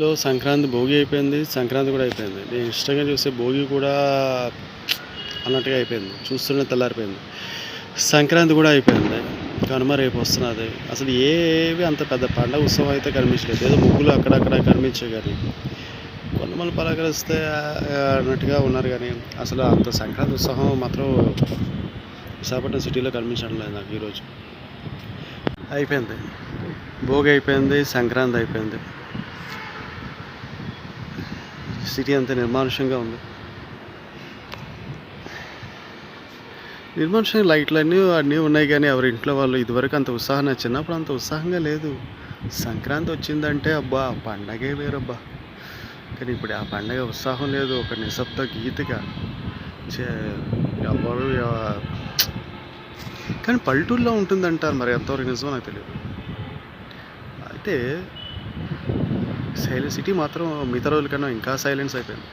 లో సంక్రాంతి భోగి అయిపోయింది సంక్రాంతి కూడా అయిపోయింది. నేను ఇష్టంగా చూస్తే భోగి కూడా అన్నట్టుగా అయిపోయింది. చూస్తుంటే తెల్లారిపోయింది. సంక్రాంతి కూడా అయిపోయింది. కనుమ రేపు వస్తున్నది. అసలు ఏవి అంత పెద్ద పండగ ఉత్సవం అయితే కనిపించలేదు. ఏదో ముగ్గులు అక్కడక్కడ కనిపించే కానీ కొంతమంది పలకరిస్తే అన్నట్టుగా ఉన్నారు కానీ అసలు అంత సంక్రాంతి ఉత్సవం మాత్రం విశాఖపట్నం సిటీలో కనిపించడం లేదు నాకు ఈరోజు అయిపోయింది. భోగి అయిపోయింది సంక్రాంతి అయిపోయింది. సిటీ అంత నిర్మానుష్యంగా ఉంది. నిర్మానుషంగా లైట్లు అన్నీ అన్నీ ఉన్నాయి కానీ ఎవరి ఇంట్లో వాళ్ళు ఇదివరకు అంత ఉత్సాహం చిన్నప్పుడు అంత ఉత్సాహంగా లేదు. సంక్రాంతి వచ్చిందంటే అబ్బా ఆ పండగే వేరబ్బా. కానీ ఇప్పుడు ఆ పండగ ఉత్సాహం లేదు ఒక నిశ్శబ్ద గీతగా ఎవరు కానీ పల్లెటూరులో ఉంటుందంటారు మరి ఎంతవరకు నిజమో నాకు తెలియదు. అయితే సైలెంట్ సిటీ మాత్రం మిగతా రోజుల కన్నా ఇంకా సైలెన్స్ అయిపోయింది.